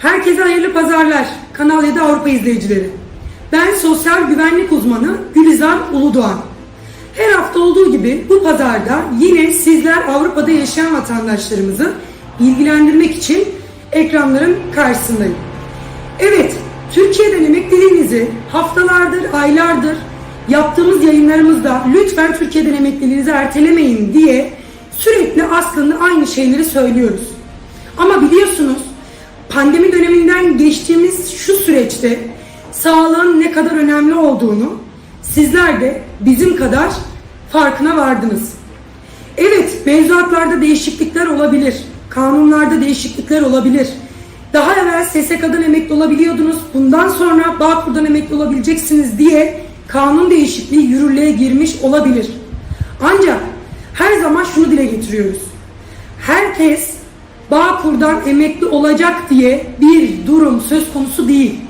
Herkese hayırlı pazarlar. Kanal 7 Avrupa izleyicileri. Ben sosyal güvenlik uzmanı Gülizar Uludoğan. Her hafta olduğu gibi bu pazarda yine sizler Avrupa'da yaşayan vatandaşlarımızı bilgilendirmek için ekranların karşısındayım. Evet, Türkiye'den emekliliğinizi haftalardır, aylardır yaptığımız yayınlarımızda lütfen Türkiye'den emekliliğinizi ertelemeyin diye sürekli aslında aynı şeyleri söylüyoruz. Ama biliyorsunuz pandemi döneminden geçtiğimiz şu süreçte sağlığın ne kadar önemli olduğunu sizler de bizim kadar farkına vardınız. Evet, mevzuatlarda değişiklikler olabilir. Kanunlarda değişiklikler olabilir. Daha evvel SSK'dan emekli olabiliyordunuz. Bundan sonra Bağkur'dan emekli olabileceksiniz diye kanun değişikliği yürürlüğe girmiş olabilir. Ancak her zaman şunu dile getiriyoruz. Herkes Bağkur'dan emekli olacak diye bir durum söz konusu değil.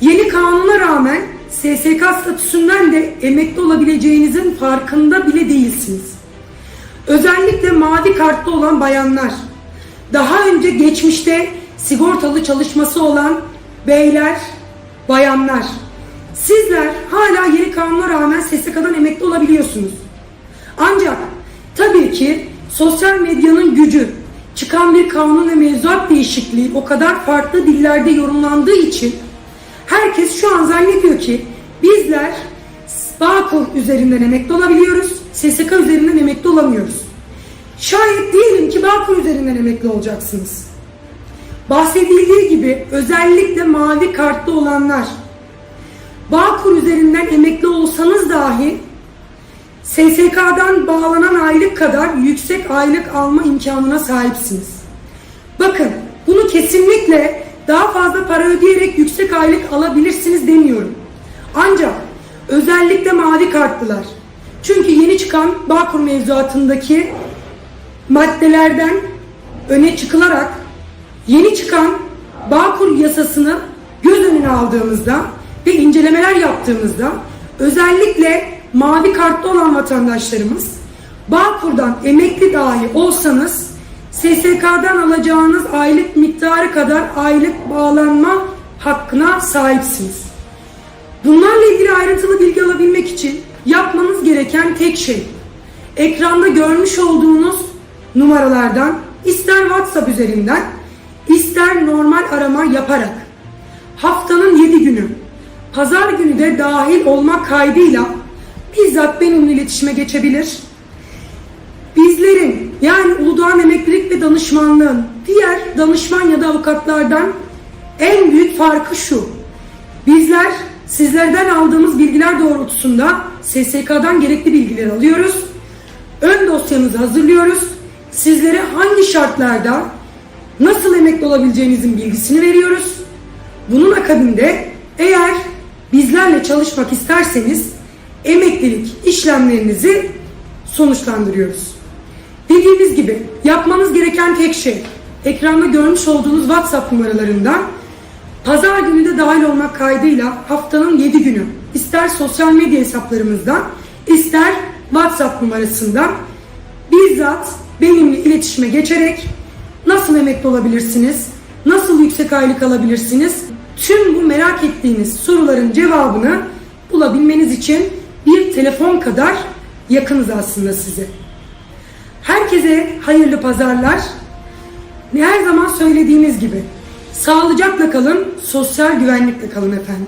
Yeni kanuna rağmen SSK statüsünden de emekli olabileceğinizin farkında bile değilsiniz. Özellikle mavi kartlı olan bayanlar, daha önce geçmişte sigortalı çalışması olan beyler, bayanlar, sizler hala yeni kanuna rağmen SSK'dan emekli olabiliyorsunuz. Ancak tabii ki sosyal medyanın gücü, çıkan bir kanun ve mevzuat değişikliği o kadar farklı dillerde yorumlandığı için herkes şu an zannediyor ki bizler Bağkur üzerinden emekli olabiliyoruz, SSK üzerinden emekli olamıyoruz. Şayet diyelim ki Bağkur üzerinden emekli olacaksınız. Bahsedildiği gibi özellikle mavi kartlı olanlar Bağkur üzerinden emekli olsanız dahi SSK'dan bağlanan aylık kadar yüksek aylık alma imkanına sahipsiniz. Bakın bunu kesinlikle daha fazla para ödeyerek yüksek aylık alabilirsiniz demiyorum. Ancak özellikle mavi kartlılar. Çünkü yeni çıkan Bağkur mevzuatındaki maddelerden öne çıkılarak yeni çıkan Bağkur yasasını göz önüne aldığımızda ve incelemeler yaptığımızda özellikle mavi kartlı olan vatandaşlarımız Bağkur'dan emekli dahi olsanız SSK'dan alacağınız aylık miktarı kadar aylık bağlanma hakkına sahipsiniz. Bunlarla ilgili ayrıntılı bilgi alabilmek için yapmanız gereken tek şey ekranda görmüş olduğunuz numaralardan ister WhatsApp üzerinden ister normal arama yaparak haftanın 7 günü pazar günü de dahil olmak kaydıyla bizzat benimle iletişime geçebilir. Bizlerin yani Uludağ'ın Emeklilik ve Danışmanlığın diğer danışman ya da avukatlardan en büyük farkı şu. Bizler sizlerden aldığımız bilgiler doğrultusunda SSK'dan gerekli bilgileri alıyoruz. Ön dosyamızı hazırlıyoruz. Sizlere hangi şartlarda nasıl emekli olabileceğinizin bilgisini veriyoruz. Bunun akabinde eğer bizlerle çalışmak isterseniz emeklilik işlemlerinizi sonuçlandırıyoruz. Dediğimiz gibi yapmanız gereken tek şey ekranda görmüş olduğunuz WhatsApp numaralarından pazar günü de dahil olmak kaydıyla haftanın 7 günü ister sosyal medya hesaplarımızdan ister WhatsApp numarasından bizzat benimle iletişime geçerek nasıl emekli olabilirsiniz, nasıl yüksek aylık alabilirsiniz, tüm bu merak ettiğiniz soruların cevabını bulabilmeniz için bir telefon kadar yakınız aslında size. Herkese hayırlı pazarlar. Her zaman söylediğimiz gibi sağlıcakla kalın, sosyal güvenlikle kalın efendim.